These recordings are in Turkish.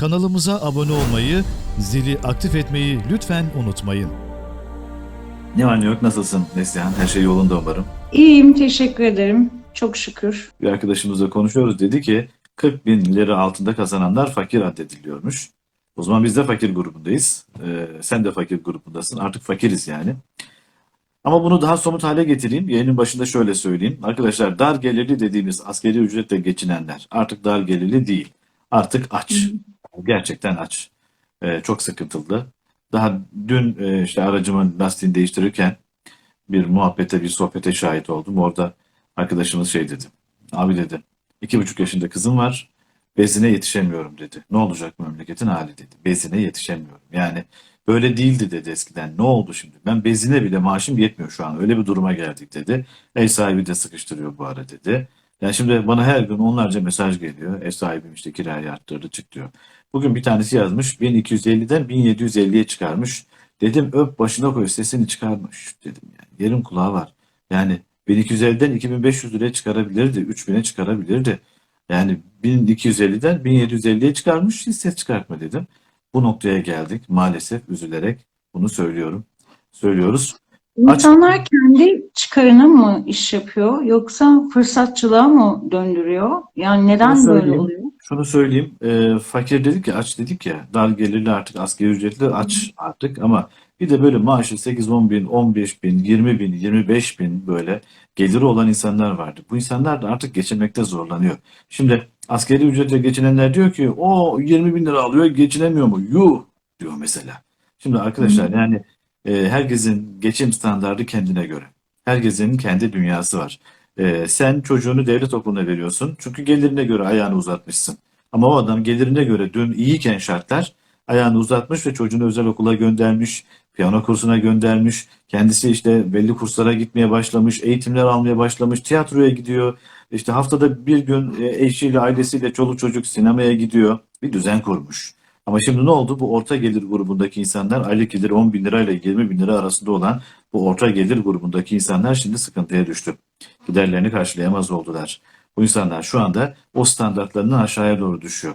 Kanalımıza abone olmayı, zili aktif etmeyi lütfen unutmayın. Ne var ne yok nasılsın Neslihan? Her şey yolunda umarım. İyiyim, teşekkür ederim. Çok şükür. Bir arkadaşımızla konuşuyoruz. Dedi ki 40 bin lira altında kazananlar fakir addediliyormuş. O zaman biz de fakir grubundayız. Ee, sen de fakir grubundasın. Artık fakiriz yani. Ama bunu daha somut hale getireyim. Yayının başında şöyle söyleyeyim. Arkadaşlar dar gelirli dediğimiz askeri ücretle geçinenler artık dar gelirli değil. Artık aç. Gerçekten aç. Ee, çok sıkıntılı. Daha dün e, işte aracımın lastiğini değiştirirken bir muhabbete, bir sohbete şahit oldum. Orada arkadaşımız şey dedi. Abi dedi, iki buçuk yaşında kızım var. Bezine yetişemiyorum dedi. Ne olacak memleketin hali dedi. Bezine yetişemiyorum. Yani böyle değildi dedi eskiden. Ne oldu şimdi? Ben bezine bile maaşım yetmiyor şu an. Öyle bir duruma geldik dedi. Ev sahibi de sıkıştırıyor bu ara dedi. Yani şimdi bana her gün onlarca mesaj geliyor. Ev sahibim işte kirayı arttırdı çık diyor. Bugün bir tanesi yazmış 1250'den 1750'ye çıkarmış. Dedim öp başına koy sesini çıkarmış dedim yani. Yerin kulağı var. Yani 1250'den 2500 liraya çıkarabilirdi. 3000'e çıkarabilirdi. Yani 1250'den 1750'ye çıkarmış hiç ses çıkartma dedim. Bu noktaya geldik maalesef üzülerek bunu söylüyorum. Söylüyoruz. İnsanlar kendi çıkarına mı iş yapıyor yoksa fırsatçılığa mı döndürüyor? Yani neden böyle oluyor? Şunu söyleyeyim. e, fakir dedik ya aç dedik ya. Dar gelirli artık asgari ücretli aç artık ama bir de böyle maaşı 8-10 bin, 15 bin, 20 bin, 25 bin böyle geliri olan insanlar vardı. Bu insanlar da artık geçinmekte zorlanıyor. Şimdi asgari ücretle geçinenler diyor ki o 20 bin lira alıyor geçinemiyor mu? Yuh diyor mesela. Şimdi arkadaşlar yani e, herkesin geçim standardı kendine göre. Herkesin kendi dünyası var. Ee, sen çocuğunu devlet okuluna veriyorsun. Çünkü gelirine göre ayağını uzatmışsın. Ama o adam gelirine göre dün iyiyken şartlar ayağını uzatmış ve çocuğunu özel okula göndermiş, piyano kursuna göndermiş. Kendisi işte belli kurslara gitmeye başlamış, eğitimler almaya başlamış, tiyatroya gidiyor. İşte haftada bir gün e, eşiyle, ailesiyle, çoluk çocuk sinemaya gidiyor. Bir düzen kurmuş. Ama şimdi ne oldu? Bu orta gelir grubundaki insanlar aylık geliri 10 bin lirayla 20 bin lira arasında olan bu orta gelir grubundaki insanlar şimdi sıkıntıya düştü giderlerini karşılayamaz oldular. Bu insanlar şu anda o standartlarından aşağıya doğru düşüyor.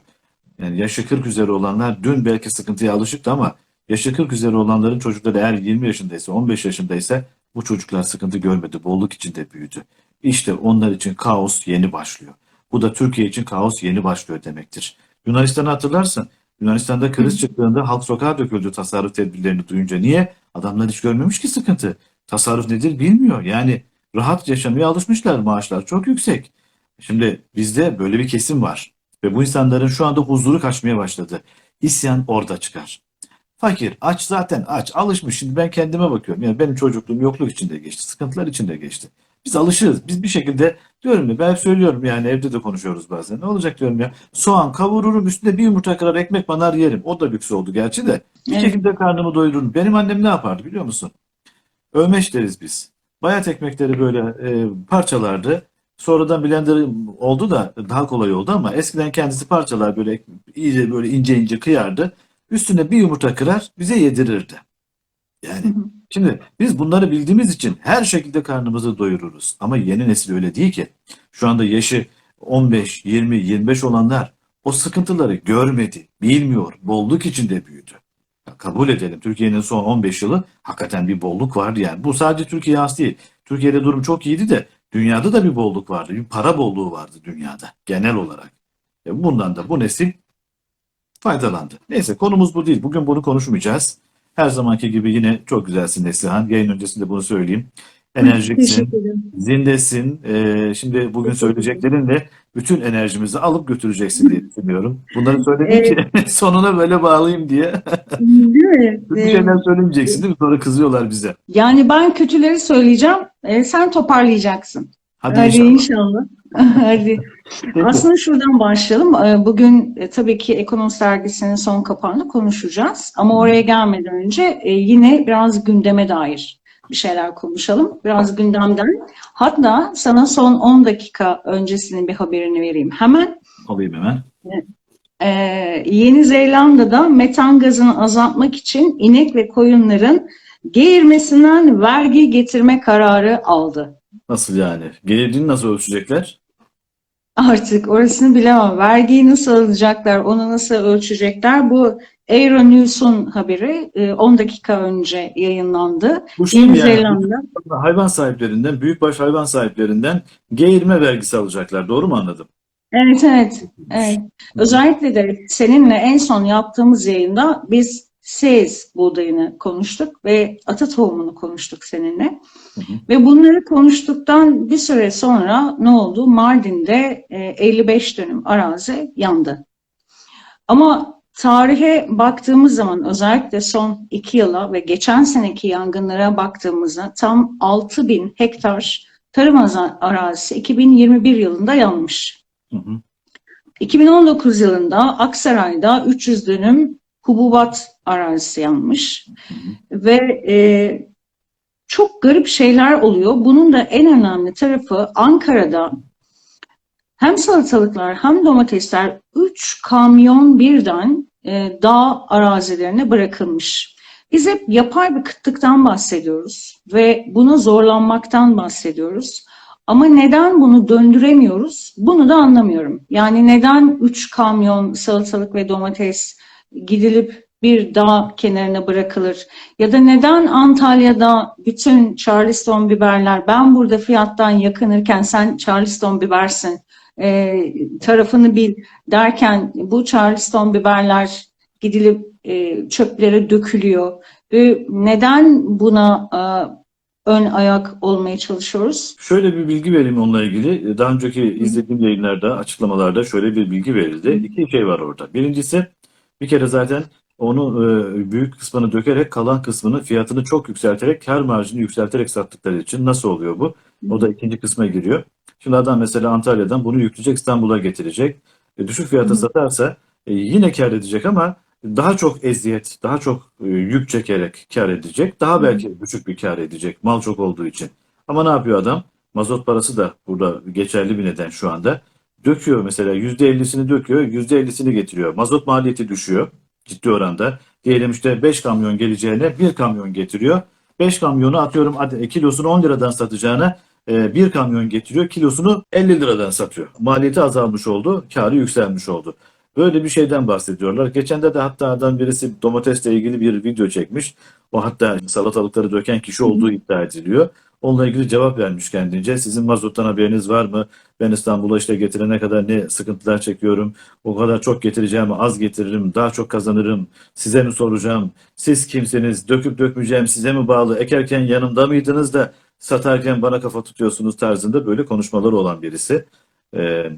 Yani yaşı 40 üzeri olanlar dün belki sıkıntıya alışıktı ama yaşı 40 üzeri olanların çocukları eğer 20 yaşındaysa 15 yaşındaysa bu çocuklar sıkıntı görmedi. Bolluk içinde büyüdü. İşte onlar için kaos yeni başlıyor. Bu da Türkiye için kaos yeni başlıyor demektir. Yunanistan'ı hatırlarsın. Yunanistan'da kriz çıktığında halk sokağa döküldü tasarruf tedbirlerini duyunca. Niye? Adamlar hiç görmemiş ki sıkıntı. Tasarruf nedir bilmiyor. Yani rahat yaşamaya alışmışlar maaşlar çok yüksek. Şimdi bizde böyle bir kesim var ve bu insanların şu anda huzuru kaçmaya başladı. İsyan orada çıkar. Fakir, aç zaten aç, alışmış. Şimdi ben kendime bakıyorum. Yani benim çocukluğum yokluk içinde geçti, sıkıntılar içinde geçti. Biz alışırız. Biz bir şekilde diyorum ya ben hep söylüyorum yani evde de konuşuyoruz bazen. Ne olacak diyorum ya. Soğan kavururum üstüne bir yumurta kırar ekmek banar yerim. O da lüks oldu gerçi de. Bir Evet. şekilde karnımı doyururum. Benim annem ne yapardı biliyor musun? Ömeş deriz biz. Bayat ekmekleri böyle e, parçalardı. Sonradan blender oldu da daha kolay oldu ama eskiden kendisi parçalar böyle iyice böyle ince ince kıyardı. Üstüne bir yumurta kırar bize yedirirdi. Yani şimdi biz bunları bildiğimiz için her şekilde karnımızı doyururuz. Ama yeni nesil öyle değil ki. Şu anda yaşı 15, 20, 25 olanlar o sıkıntıları görmedi, bilmiyor, bolluk içinde büyüdü. Kabul edelim Türkiye'nin son 15 yılı hakikaten bir bolluk vardı yani. Bu sadece Türkiye'ye has değil. Türkiye'de durum çok iyiydi de dünyada da bir bolluk vardı. Bir para bolluğu vardı dünyada genel olarak. E bundan da bu nesil faydalandı. Neyse konumuz bu değil. Bugün bunu konuşmayacağız. Her zamanki gibi yine çok güzelsin Neslihan. Yayın öncesinde bunu söyleyeyim. Enerjiksin, zindesin. Ee, şimdi bugün söyleyeceklerinle bütün enerjimizi alıp götüreceksin diye düşünüyorum. Bunları söyledim ki sonuna böyle bağlayayım diye. Değil mi? Bir Ee, şeyler söylemeyeceksin değil mi? Sonra kızıyorlar bize. Yani ben kötüleri söyleyeceğim, e, sen toparlayacaksın. Hadi, Hadi inşallah. inşallah. Hadi. Aslında şuradan başlayalım. Ee, Bugün e, tabii ki Ekonomist Dergisi'nin son kapağını konuşacağız. Ama oraya gelmeden önce e, yine biraz gündeme dair bir şeyler konuşalım. Biraz gündemden. Hatta sana son 10 dakika öncesinin bir haberini vereyim. Hemen Alayım hemen. Ee, Yeni Zelanda'da metan gazını azaltmak için inek ve koyunların geğirmesinden vergi getirme kararı aldı. Nasıl yani? Gelirini nasıl ölçecekler? Artık orasını bilemem. Vergiyi nasıl alacaklar, onu nasıl ölçecekler? Bu Euronews'un haberi e, 10 dakika önce yayınlandı. Bu şey Yeni yani? Zelanda. Hayvan sahiplerinden, büyükbaş hayvan sahiplerinden G20 vergisi alacaklar. Doğru mu anladım? Evet, evet, evet. Özellikle de seninle en son yaptığımız yayında biz sez buğdayını konuştuk ve ata tohumunu konuştuk seninle. Hı hı. Ve bunları konuştuktan bir süre sonra ne oldu? Mardin'de e, 55 dönüm arazi yandı. Ama tarihe baktığımız zaman özellikle son iki yıla ve geçen seneki yangınlara baktığımızda tam 6 bin hektar tarım arazisi 2021 yılında yanmış. Hı hı. 2019 yılında Aksaray'da 300 dönüm hububat arazisi yanmış ve e, çok garip şeyler oluyor. Bunun da en önemli tarafı Ankara'da hem salatalıklar hem domatesler 3 kamyon birden e, dağ arazilerine bırakılmış. Biz hep yapay bir kıtlıktan bahsediyoruz ve buna zorlanmaktan bahsediyoruz. Ama neden bunu döndüremiyoruz? Bunu da anlamıyorum. Yani neden 3 kamyon salatalık ve domates gidilip bir dağ kenarına bırakılır? Ya da neden Antalya'da bütün Charleston biberler, ben burada fiyattan yakınırken sen Charleston bibersin e, tarafını bil derken bu Charleston biberler gidilip e, çöplere dökülüyor. Ve neden buna e, ön ayak olmaya çalışıyoruz? Şöyle bir bilgi vereyim onunla ilgili. Daha önceki izlediğim yayınlarda, açıklamalarda şöyle bir bilgi verildi. İki şey var orada. Birincisi bir kere zaten onu e, büyük kısmını dökerek kalan kısmını fiyatını çok yükselterek kar marjını yükselterek sattıkları için nasıl oluyor bu? O da ikinci kısma giriyor. Şimdi adam mesela Antalya'dan bunu yükleyecek İstanbul'a getirecek. E, düşük fiyata Hı. satarsa e, yine kar edecek ama daha çok eziyet, daha çok e, yük çekerek kar edecek. Daha belki düşük bir kar edecek mal çok olduğu için. Ama ne yapıyor adam? Mazot parası da burada geçerli bir neden şu anda. Döküyor mesela %50'sini döküyor, %50'sini getiriyor. Mazot maliyeti düşüyor ciddi oranda. Diyelim işte 5 kamyon geleceğine 1 kamyon getiriyor. 5 kamyonu atıyorum e, kilosunu 10 liradan satacağına e, bir kamyon getiriyor kilosunu 50 liradan satıyor. Maliyeti azalmış oldu, karı yükselmiş oldu. Böyle bir şeyden bahsediyorlar. Geçen de hatta adam birisi domatesle ilgili bir video çekmiş. O hatta salatalıkları döken kişi olduğu iddia ediliyor. Onunla ilgili cevap vermiş kendince. Sizin mazottan haberiniz var mı? Ben İstanbul'a işte getirene kadar ne sıkıntılar çekiyorum. O kadar çok getireceğim, az getiririm, daha çok kazanırım. Size mi soracağım? Siz kimsiniz? Döküp dökmeyeceğim size mi bağlı? Ekerken yanımda mıydınız da satarken bana kafa tutuyorsunuz tarzında böyle konuşmaları olan birisi. Ee,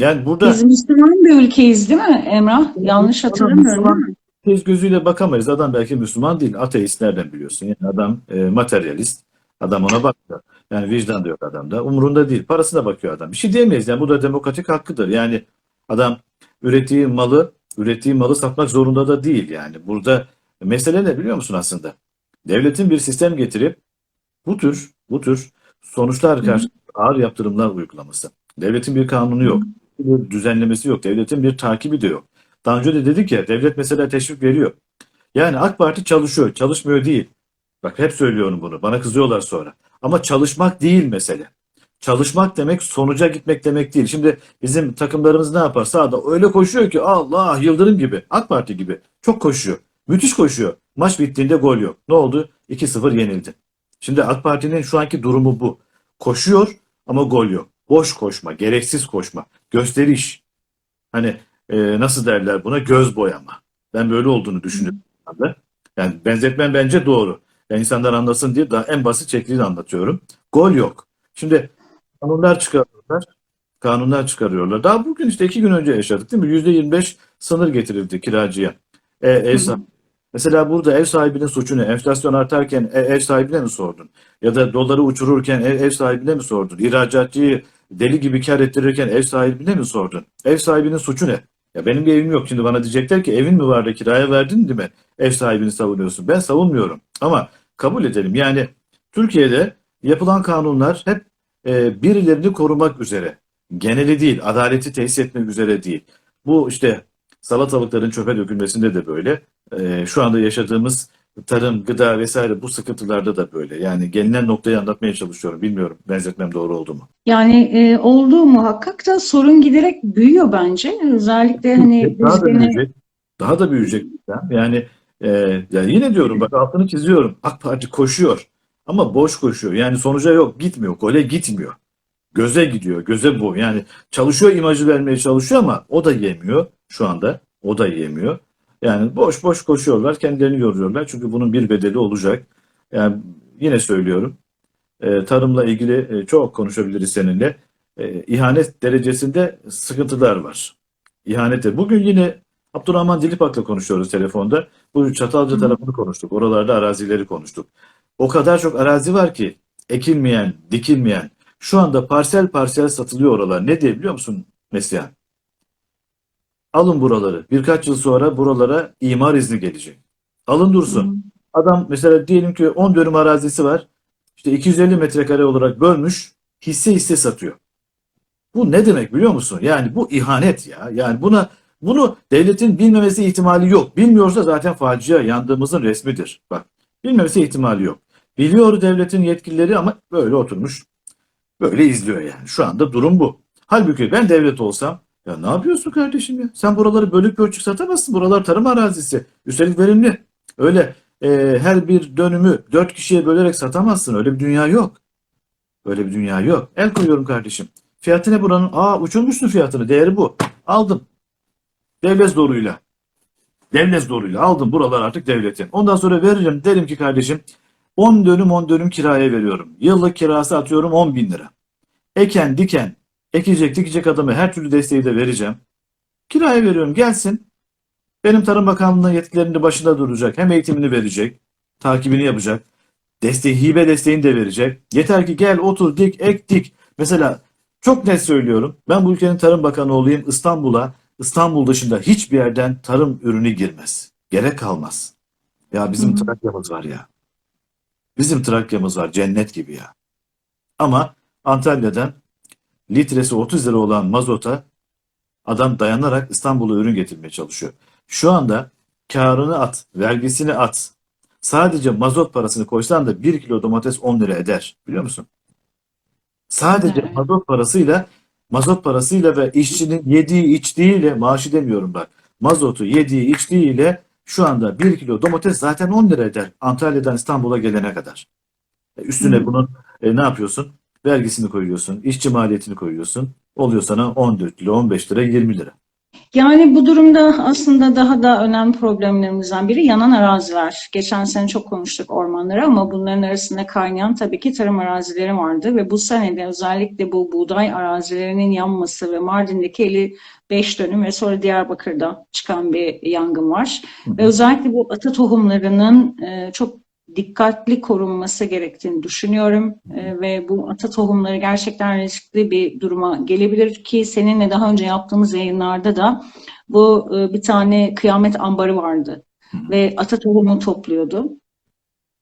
yani burada Biz Müslüman bir ülkeyiz değil mi Emrah? Yanlış hatırlamıyorum değil mi? göz gözüyle bakamayız. Adam belki Müslüman değil. Ateist nereden biliyorsun? Yani adam e, materyalist. Adam ona bakıyor. Yani vicdan da yok adamda. Umurunda değil. Parasına bakıyor adam. Bir şey diyemeyiz. Yani bu da demokratik hakkıdır. Yani adam ürettiği malı ürettiği malı satmak zorunda da değil yani. Burada mesele ne biliyor musun aslında? Devletin bir sistem getirip bu tür bu tür sonuçlar karşı ağır yaptırımlar uygulaması. Devletin bir kanunu yok. Bir düzenlemesi yok. Devletin bir takibi de yok. Daha önce de dedik ya devlet mesela teşvik veriyor. Yani AK Parti çalışıyor, çalışmıyor değil. Bak hep söylüyorum bunu. Bana kızıyorlar sonra. Ama çalışmak değil mesele. Çalışmak demek sonuca gitmek demek değil. Şimdi bizim takımlarımız ne yapar? Sahada öyle koşuyor ki Allah Yıldırım gibi, AK Parti gibi. Çok koşuyor. Müthiş koşuyor. Maç bittiğinde gol yok. Ne oldu? 2-0 yenildi. Şimdi AK Parti'nin şu anki durumu bu. Koşuyor ama gol yok. Boş koşma, gereksiz koşma, gösteriş. Hani e, nasıl derler buna? Göz boyama. Ben böyle olduğunu düşünüyorum. Yani benzetmem bence doğru. Yani insanlar anlasın diye daha en basit şekliyle anlatıyorum. Gol yok. Şimdi kanunlar çıkarıyorlar. Kanunlar çıkarıyorlar. Daha bugün işte iki gün önce yaşadık değil mi? %25 sınır getirildi kiracıya. E, ev sahibi. Mesela burada ev sahibinin suçu ne? Enflasyon artarken e- ev sahibine mi sordun? Ya da doları uçururken ev, ev sahibine mi sordun? İhracatçıyı deli gibi kar ettirirken ev sahibine mi sordun? Ev sahibinin suçu ne? Ya benim bir evim yok. Şimdi bana diyecekler ki evin mi var da kiraya verdin değil mi? Ev sahibini savunuyorsun. Ben savunmuyorum. Ama kabul edelim. Yani Türkiye'de yapılan kanunlar hep e, birilerini korumak üzere. Geneli değil, adaleti tesis etmek üzere değil. Bu işte salatalıkların çöpe dökülmesinde de böyle. E, şu anda yaşadığımız tarım, gıda vesaire bu sıkıntılarda da böyle. Yani gelinen noktayı anlatmaya çalışıyorum. Bilmiyorum benzetmem doğru oldu mu? Yani e, olduğu muhakkak da sorun giderek büyüyor bence. Özellikle hani daha da büyüyecek. Daha da büyüyecek. Yani e, yani yine diyorum bak altını çiziyorum. AK Parti koşuyor ama boş koşuyor. Yani sonuca yok gitmiyor. Gole gitmiyor. Göze gidiyor. Göze bu. Yani çalışıyor imajı vermeye çalışıyor ama o da yemiyor şu anda. O da yemiyor. Yani boş boş koşuyorlar. Kendilerini yoruyorlar. Çünkü bunun bir bedeli olacak. Yani yine söylüyorum. e, tarımla ilgili e, çok konuşabiliriz seninle. E, ihanet derecesinde sıkıntılar var. İhanete. Bugün yine Abdurrahman Dilipak'la konuşuyoruz telefonda. Bu Çatalca Hı. tarafını konuştuk. Oralarda arazileri konuştuk. O kadar çok arazi var ki ekilmeyen, dikilmeyen. Şu anda parsel parsel satılıyor oralar. Ne diye biliyor musun Neslihan? Alın buraları. Birkaç yıl sonra buralara imar izni gelecek. Alın dursun. Adam mesela diyelim ki 10 dönüm arazisi var. İşte 250 metrekare olarak bölmüş. Hisse hisse satıyor. Bu ne demek biliyor musun? Yani bu ihanet ya. Yani buna bunu devletin bilmemesi ihtimali yok. Bilmiyorsa zaten facia yandığımızın resmidir. Bak bilmemesi ihtimali yok. Biliyor devletin yetkilileri ama böyle oturmuş. Böyle izliyor yani. Şu anda durum bu. Halbuki ben devlet olsam ya ne yapıyorsun kardeşim ya? Sen buraları bölük pörçük satamazsın. Buralar tarım arazisi. Üstelik verimli. Öyle e, her bir dönümü dört kişiye bölerek satamazsın. Öyle bir dünya yok. Öyle bir dünya yok. El koyuyorum kardeşim. Fiyatı ne buranın? Aa uçurmuşsun fiyatını. Değeri bu. Aldım. Devlet zoruyla. Devlet zoruyla aldım. Buralar artık devletin. Ondan sonra veririm. Derim ki kardeşim 10 dönüm 10 dönüm kiraya veriyorum. Yıllık kirası atıyorum 10 bin lira. Eken diken, ekecek dikecek adamı her türlü desteği de vereceğim. Kiraya veriyorum gelsin. Benim Tarım Bakanlığı'nın yetkilerinin başında duracak. Hem eğitimini verecek, takibini yapacak. Desteği, hibe desteğini de verecek. Yeter ki gel otur dik ek dik. Mesela çok net söylüyorum. Ben bu ülkenin Tarım Bakanı olayım. İstanbul'a, İstanbul dışında hiçbir yerden tarım ürünü girmez. Gerek kalmaz. Ya bizim Hı. Trakya'mız var ya. Bizim Trakya'mız var cennet gibi ya. Ama Antalya'dan litresi 30 lira olan mazota adam dayanarak İstanbul'a ürün getirmeye çalışıyor. Şu anda karını at, vergisini at. Sadece mazot parasını koysan da 1 kilo domates 10 lira eder. Biliyor musun? Sadece Evet. mazot parasıyla mazot parasıyla ve işçinin yediği içtiğiyle maaşı demiyorum bak. Mazotu yediği içtiğiyle şu anda 1 kilo domates zaten 10 lira eder. Antalya'dan İstanbul'a gelene kadar. E, Üstüne Hı. bunun e, ne yapıyorsun? Vergisini koyuyorsun, işçi maliyetini koyuyorsun. Oluyor sana 14 lira, 15 lira, 20 lira. Yani bu durumda aslında daha da önemli problemlerimizden biri yanan araziler. Geçen sene çok konuştuk ormanları ama bunların arasında kaynayan tabii ki tarım arazileri vardı ve bu sene de özellikle bu buğday arazilerinin yanması ve Mardin'deki 55 dönüm ve sonra Diyarbakır'da çıkan bir yangın var. Hı Ve özellikle bu ata tohumlarının e, çok dikkatli korunması gerektiğini düşünüyorum E, ve bu ata tohumları gerçekten riskli bir duruma gelebilir ki seninle daha önce yaptığımız yayınlarda da bu e, bir tane kıyamet ambarı vardı ve ata tohumu topluyordu.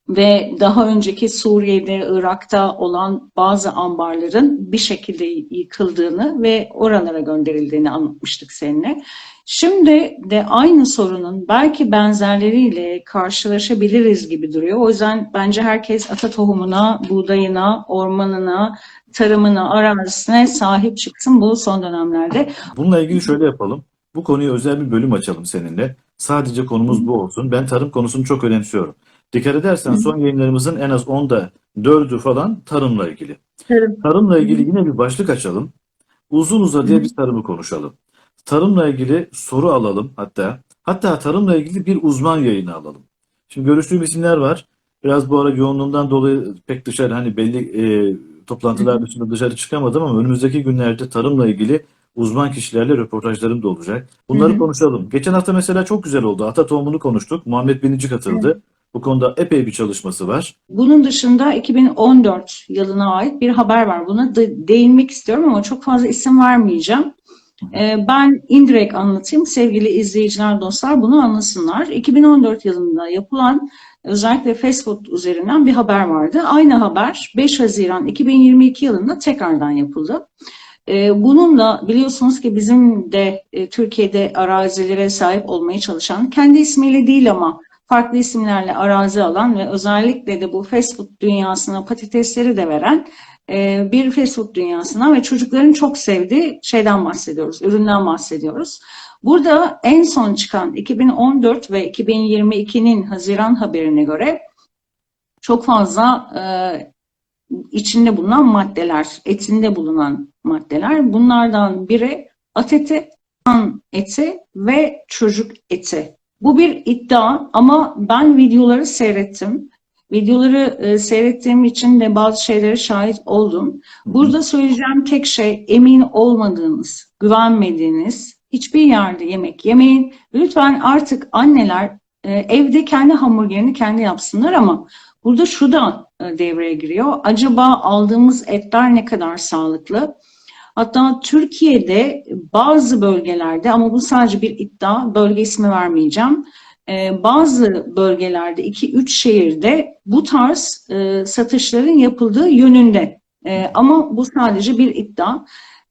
Ve daha önceki Suriye'de, Irak'ta olan bazı ambarların bir şekilde yıkıldığını ve oralara gönderildiğini anlatmıştık seninle. Şimdi de aynı sorunun belki benzerleriyle karşılaşabiliriz gibi duruyor. O yüzden bence herkes ata tohumuna, buğdayına, ormanına, tarımına, arazisine sahip çıksın bu son dönemlerde. Bununla ilgili şöyle yapalım. Bu konuya özel bir bölüm açalım seninle. Sadece konumuz bu olsun. Ben tarım konusunu çok önemsiyorum. Dikkat edersen son yayınlarımızın en az 10'da 4'ü falan tarımla ilgili. Tarım. Tarımla ilgili yine bir başlık açalım. Uzun uzadıya biz tarımı konuşalım. Tarımla ilgili soru alalım hatta. Hatta tarımla ilgili bir uzman yayını alalım. Şimdi görüştüğüm isimler var. Biraz bu ara yoğunluğumdan dolayı pek dışarı hani belli e, toplantılar dışında dışarı çıkamadım ama önümüzdeki günlerde tarımla ilgili uzman kişilerle röportajlarım da olacak. Bunları Hı hı. konuşalım. Geçen hafta mesela çok güzel oldu. Ata tohumunu konuştuk. Muhammed Binici katıldı. Bu konuda epey bir çalışması var. Bunun dışında 2014 yılına ait bir haber var. Buna da değinmek istiyorum ama çok fazla isim vermeyeceğim. Ee, Ben indirekt anlatayım. Sevgili izleyiciler, dostlar bunu anlasınlar. 2014 yılında yapılan özellikle fast food üzerinden bir haber vardı. Aynı haber 5 Haziran 2022 yılında tekrardan yapıldı. Ee, Bununla biliyorsunuz ki bizim de e, Türkiye'de arazilere sahip olmaya çalışan, kendi ismiyle değil ama farklı isimlerle arazi alan ve özellikle de bu fast food dünyasına patatesleri de veren e, bir fast food dünyasına ve çocukların çok sevdiği şeyden bahsediyoruz, üründen bahsediyoruz. Burada en son çıkan 2014 ve 2022'nin Haziran haberine göre çok fazla e, içinde bulunan maddeler, etinde bulunan maddeler. Bunlardan biri at eti, kan eti ve çocuk eti. Bu bir iddia ama ben videoları seyrettim. Videoları e, seyrettiğim için de bazı şeylere şahit oldum. Burada söyleyeceğim tek şey emin olmadığınız, güvenmediğiniz hiçbir yerde yemek yemeyin. Lütfen artık anneler e, evde kendi hamburgerini kendi yapsınlar ama burada şu da e, devreye giriyor. Acaba aldığımız etler ne kadar sağlıklı? Hatta Türkiye'de bazı bölgelerde ama bu sadece bir iddia, bölge ismi vermeyeceğim. Ee, bazı bölgelerde 2-3 şehirde bu tarz e, satışların yapıldığı yönünde. E, ama bu sadece bir iddia.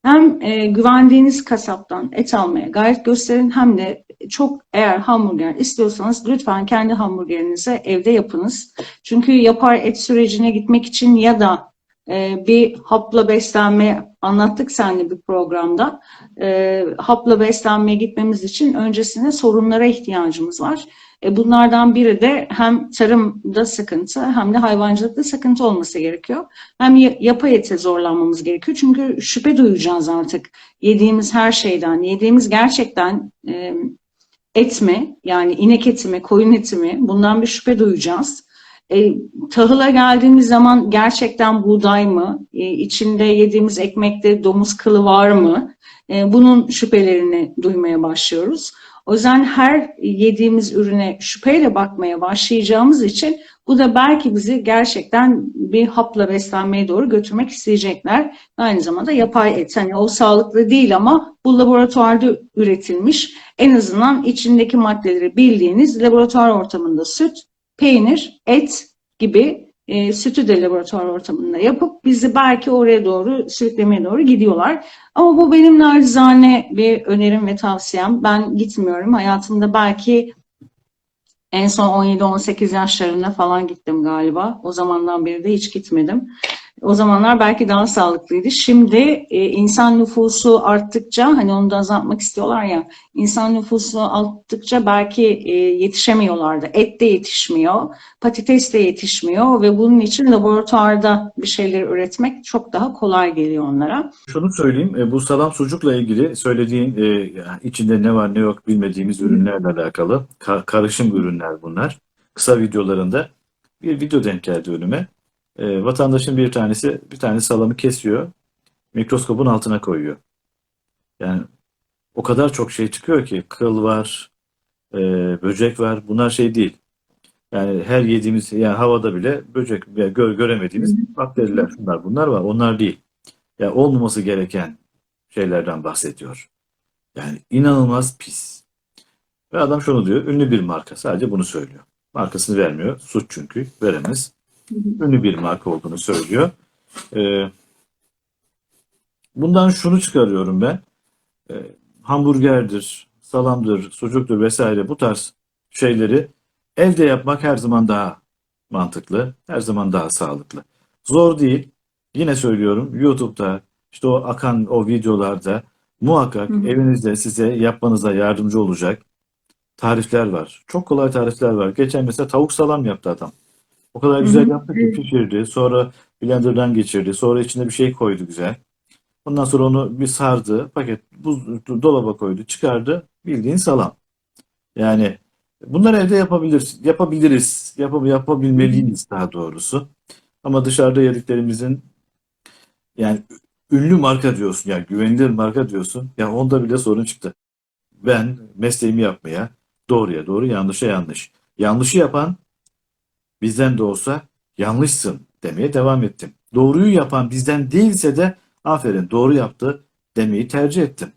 Hem e, güvendiğiniz kasaptan et almaya gayret gösterin hem de çok eğer hamburger istiyorsanız lütfen kendi hamburgerinizi evde yapınız. Çünkü yapar et sürecine gitmek için ya da bir hapla beslenme anlattık seninle bir programda. E, hapla beslenmeye gitmemiz için öncesinde sorunlara ihtiyacımız var. E, bunlardan biri de hem tarımda sıkıntı hem de hayvancılıkta sıkıntı olması gerekiyor. Hem ya- yapay ete zorlanmamız gerekiyor. Çünkü şüphe duyacağız artık yediğimiz her şeyden. Yediğimiz gerçekten e, et mi yani inek eti mi koyun eti mi bundan bir şüphe duyacağız. E, tahıla geldiğimiz zaman gerçekten buğday mı? E, içinde yediğimiz ekmekte domuz kılı var mı? E, bunun şüphelerini duymaya başlıyoruz. O yüzden her yediğimiz ürüne şüpheyle bakmaya başlayacağımız için bu da belki bizi gerçekten bir hapla beslenmeye doğru götürmek isteyecekler. Aynı zamanda yapay et. Hani o sağlıklı değil ama bu laboratuvarda üretilmiş. En azından içindeki maddeleri bildiğiniz laboratuvar ortamında süt, peynir, et gibi e, sütü de laboratuvar ortamında yapıp bizi belki oraya doğru sürüklemeye doğru gidiyorlar. Ama bu benim narizane bir önerim ve tavsiyem. Ben gitmiyorum. Hayatımda belki en son 17-18 yaşlarında falan gittim galiba. O zamandan beri de hiç gitmedim. O zamanlar belki daha sağlıklıydı. Şimdi e, insan nüfusu arttıkça hani onu da azaltmak istiyorlar ya insan nüfusu arttıkça belki e, yetişemiyorlardı. Et de yetişmiyor, patates de yetişmiyor ve bunun için laboratuvarda bir şeyler üretmek çok daha kolay geliyor onlara. Şunu söyleyeyim, e, bu salam sucukla ilgili söylediğin e, içinde ne var ne yok bilmediğimiz ürünlerle alakalı ka- karışım ürünler bunlar. Kısa videolarında bir video denk geldi önüme. E, vatandaşın bir tanesi bir tane salamı kesiyor, mikroskopun altına koyuyor. Yani o kadar çok şey çıkıyor ki kıl var, e, böcek var. Bunlar şey değil. Yani her yediğimiz yani havada bile böcek gö- göremediğimiz bakteriler şunlar bunlar var. Onlar değil. Ya olmaması gereken şeylerden bahsediyor. Yani inanılmaz pis. Ve adam şunu diyor, ünlü bir marka. Sadece bunu söylüyor. Markasını vermiyor. Suç çünkü. Veremez. Ünlü bir marka olduğunu söylüyor. Ee, bundan şunu çıkarıyorum ben. Ee, hamburgerdir, salamdır, sucuktur vesaire bu tarz şeyleri evde yapmak her zaman daha mantıklı. Her zaman daha sağlıklı. Zor değil. Yine söylüyorum YouTube'da işte o akan o videolarda muhakkak Hı hı. evinizde size yapmanıza yardımcı olacak tarifler var. Çok kolay tarifler var. Geçen mesela tavuk salam yaptı adam. O kadar güzel yaptı ki pişirdi. Sonra blenderdan geçirdi. Sonra içine bir şey koydu güzel. Ondan sonra onu bir sardı. Paket buz dolaba koydu. Çıkardı. Bildiğin salam. Yani bunları evde yapabilir, yapabiliriz. Yap, yapabilmeliyiz daha doğrusu. Ama dışarıda yediklerimizin yani ünlü marka diyorsun yani güvenilir marka diyorsun. Ya onda bile sorun çıktı. Ben mesleğimi yapmaya doğruya doğru yanlışa yanlış. Yanlışı yapan bizden de olsa yanlışsın demeye devam ettim. Doğruyu yapan bizden değilse de aferin doğru yaptı demeyi tercih ettim.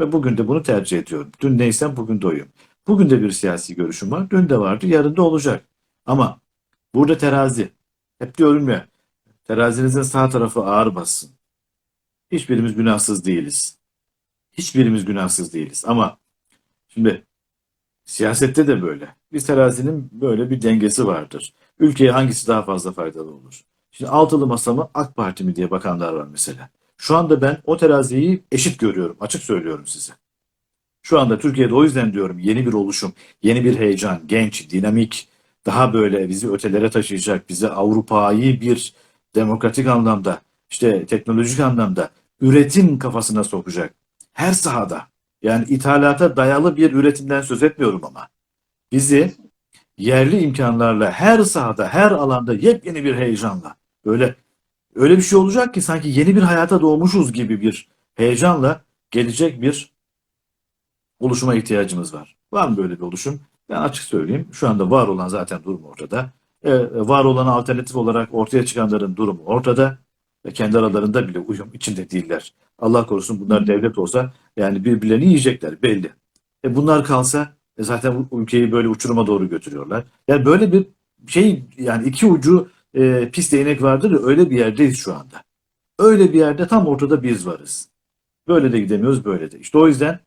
Ve bugün de bunu tercih ediyorum. Dün neysem bugün de oyum. Bugün de bir siyasi görüşüm var. Dün de vardı, yarın da olacak. Ama burada terazi. Hep diyorum ya, terazinizin sağ tarafı ağır bassın. Hiçbirimiz günahsız değiliz. Hiçbirimiz günahsız değiliz. Ama şimdi Siyasette de böyle. Bir terazinin böyle bir dengesi vardır. Ülkeye hangisi daha fazla faydalı olur? Şimdi altılı masa mı AK Parti mi diye bakanlar var mesela. Şu anda ben o teraziyi eşit görüyorum. Açık söylüyorum size. Şu anda Türkiye'de o yüzden diyorum yeni bir oluşum, yeni bir heyecan, genç, dinamik, daha böyle bizi ötelere taşıyacak, bizi Avrupa'yı bir demokratik anlamda, işte teknolojik anlamda üretim kafasına sokacak. Her sahada. Yani ithalata dayalı bir üretimden söz etmiyorum ama. Bizi yerli imkanlarla her sahada, her alanda yepyeni bir heyecanla böyle öyle bir şey olacak ki sanki yeni bir hayata doğmuşuz gibi bir heyecanla gelecek bir oluşuma ihtiyacımız var. Var mı böyle bir oluşum? Ben açık söyleyeyim. Şu anda var olan zaten durum ortada. Ee, var olan alternatif olarak ortaya çıkanların durumu ortada. Ve kendi aralarında bile uyum içinde değiller. Allah korusun bunlar devlet olsa yani birbirlerini yiyecekler belli. E bunlar kalsa e zaten ülkeyi böyle uçuruma doğru götürüyorlar. Yani böyle bir şey yani iki ucu e, pis değnek vardır ya öyle bir yerdeyiz şu anda. Öyle bir yerde tam ortada biz varız. Böyle de gidemiyoruz böyle de. İşte o yüzden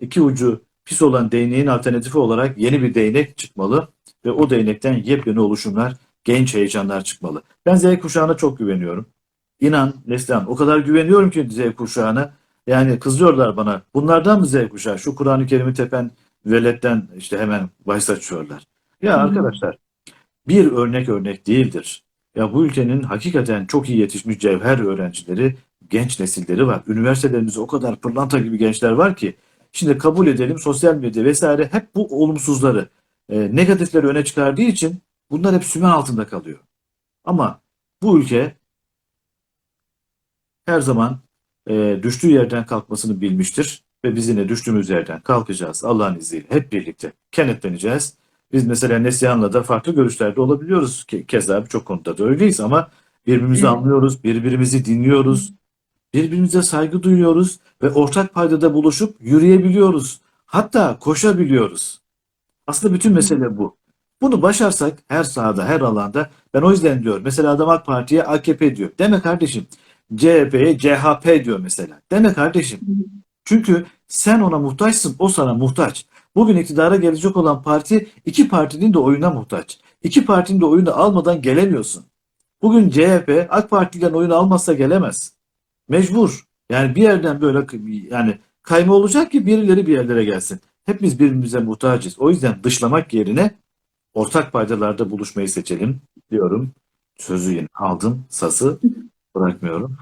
iki ucu pis olan değneğin alternatifi olarak yeni bir değnek çıkmalı ve o değnekten yepyeni oluşumlar, genç heyecanlar çıkmalı. Ben Z kuşağına çok güveniyorum. İnan Neslihan o kadar güveniyorum ki Z kuşağına. Yani kızıyorlar bana. Bunlardan mı Z kuşağı? Şu Kur'an-ı Kerim'i tepen veletten işte hemen bahis açıyorlar. Ya hı. arkadaşlar bir örnek örnek değildir. Ya bu ülkenin hakikaten çok iyi yetişmiş cevher öğrencileri, genç nesilleri var. Üniversitelerimizde o kadar pırlanta gibi gençler var ki şimdi kabul edelim sosyal medya vesaire hep bu olumsuzları, e, negatifleri öne çıkardığı için bunlar hep sümen altında kalıyor. Ama bu ülke her zaman e, düştüğü yerden kalkmasını bilmiştir ve biz yine düştüğümüz yerden kalkacağız Allah'ın izniyle hep birlikte kenetleneceğiz. Biz mesela Neslihan'la da farklı görüşlerde olabiliyoruz. Ke- Keza birçok konuda da öyleyiz ama birbirimizi Evet. anlıyoruz, birbirimizi dinliyoruz, birbirimize saygı duyuyoruz ve ortak paydada buluşup yürüyebiliyoruz. Hatta koşabiliyoruz. Aslında bütün mesele bu. Bunu başarsak her sahada, her alanda ben o yüzden diyorum. Mesela adam AK Parti'ye AKP diyor. Deme kardeşim. CHP'ye CHP diyor mesela. Deme kardeşim. Çünkü sen ona muhtaçsın, o sana muhtaç. Bugün iktidara gelecek olan parti iki partinin de oyuna muhtaç. İki partinin de oyunu almadan gelemiyorsun. Bugün CHP AK Parti'den oyunu almazsa gelemez. Mecbur. Yani bir yerden böyle yani kayma olacak ki birileri bir yerlere gelsin. Hepimiz birbirimize muhtacız. O yüzden dışlamak yerine ortak paydalarda buluşmayı seçelim diyorum. Sözü yine aldım. Sası bırakmıyorum.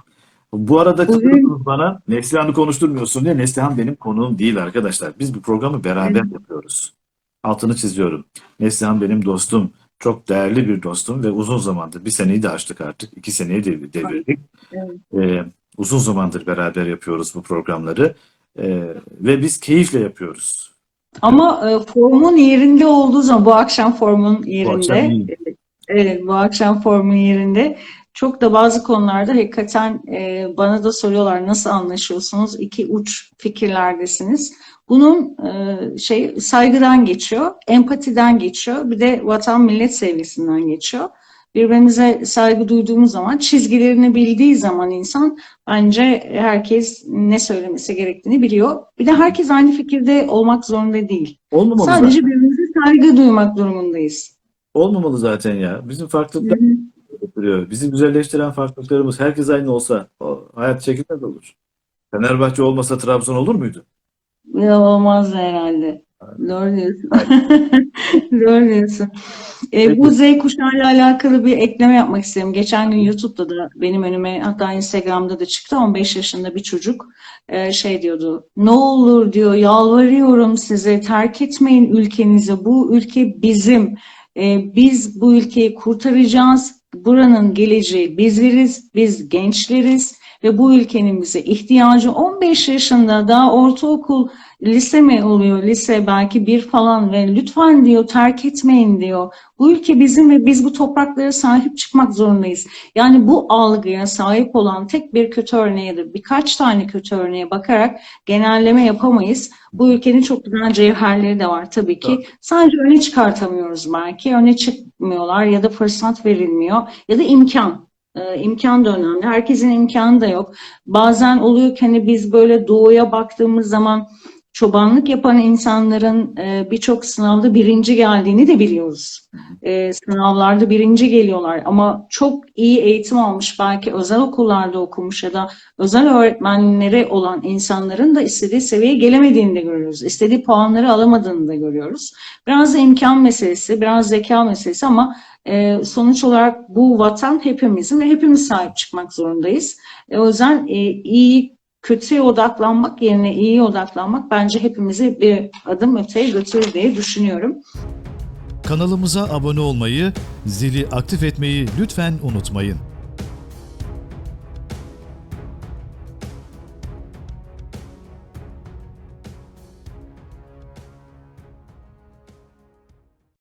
Bu arada kızıyorsunuz bana Neslihan'ı konuşturmuyorsun diye. Neslihan benim konuğum değil arkadaşlar. Biz bu programı beraber yapıyoruz. Altını çiziyorum. Neslihan benim dostum. Çok değerli bir dostum ve uzun zamandır bir seneyi de açtık artık. iki seneyi de devirdik. Evet. Ee, uzun zamandır beraber yapıyoruz bu programları. Ee, ve biz keyifle yapıyoruz. Ama e, formun yerinde olduğu zaman bu akşam formun yerinde. akşam iyi. Evet, bu akşam formun yerinde. Çok da bazı konularda hakikaten e, bana da soruyorlar nasıl anlaşıyorsunuz? İki uç fikirlerdesiniz. Bunun e, şey saygıdan geçiyor, empatiden geçiyor, bir de vatan millet sevgisinden geçiyor. Birbirimize saygı duyduğumuz zaman, çizgilerini bildiği zaman insan bence herkes ne söylemesi gerektiğini biliyor. Bir de herkes aynı fikirde olmak zorunda değil. Olmamalı Sadece birbirimize saygı duymak durumundayız. Olmamalı zaten ya. Bizim farklılıklar duruyor. Bizi güzelleştiren farklılıklarımız herkes aynı olsa o hayat çekilmez olur. Fenerbahçe olmasa Trabzon olur muydu? Ya olmaz herhalde. Doğru diyorsun. Doğru diyorsun. E, bu Z kuşağıyla alakalı bir ekleme yapmak istedim. Geçen gün YouTube'da da benim önüme hatta Instagram'da da çıktı. 15 yaşında bir çocuk e, şey diyordu. Ne olur diyor yalvarıyorum size terk etmeyin ülkenizi. Bu ülke bizim. E, biz bu ülkeyi kurtaracağız. Buranın geleceği bizleriz. Biz gençleriz ve bu ülkenin bize ihtiyacı 15 yaşında daha ortaokul lise mi oluyor? Lise belki bir falan ve lütfen diyor terk etmeyin diyor. Bu ülke bizim ve biz bu topraklara sahip çıkmak zorundayız. Yani bu algıya sahip olan tek bir kötü örneğe ya da birkaç tane kötü örneğe bakarak genelleme yapamayız. Bu ülkenin çok güzel cevherleri de var tabii ki. Doğru. Sadece öne çıkartamıyoruz belki. Öne çıkmıyorlar ya da fırsat verilmiyor ya da imkan. Ee, imkan da önemli. Herkesin imkanı da yok. Bazen oluyor ki hani biz böyle doğuya baktığımız zaman çobanlık yapan insanların e, birçok sınavda birinci geldiğini de biliyoruz. E, sınavlarda birinci geliyorlar ama çok iyi eğitim almış belki özel okullarda okumuş ya da özel öğretmenleri olan insanların da istediği seviyeye gelemediğini de görüyoruz. İstediği puanları alamadığını da görüyoruz. Biraz da imkan meselesi, biraz zeka meselesi ama e, sonuç olarak bu vatan hepimizin ve hepimiz sahip çıkmak zorundayız. E, o yüzden e, iyi kötüye odaklanmak yerine iyiye odaklanmak bence hepimizi bir adım öteye götürür diye düşünüyorum. Kanalımıza abone olmayı, zili aktif etmeyi lütfen unutmayın.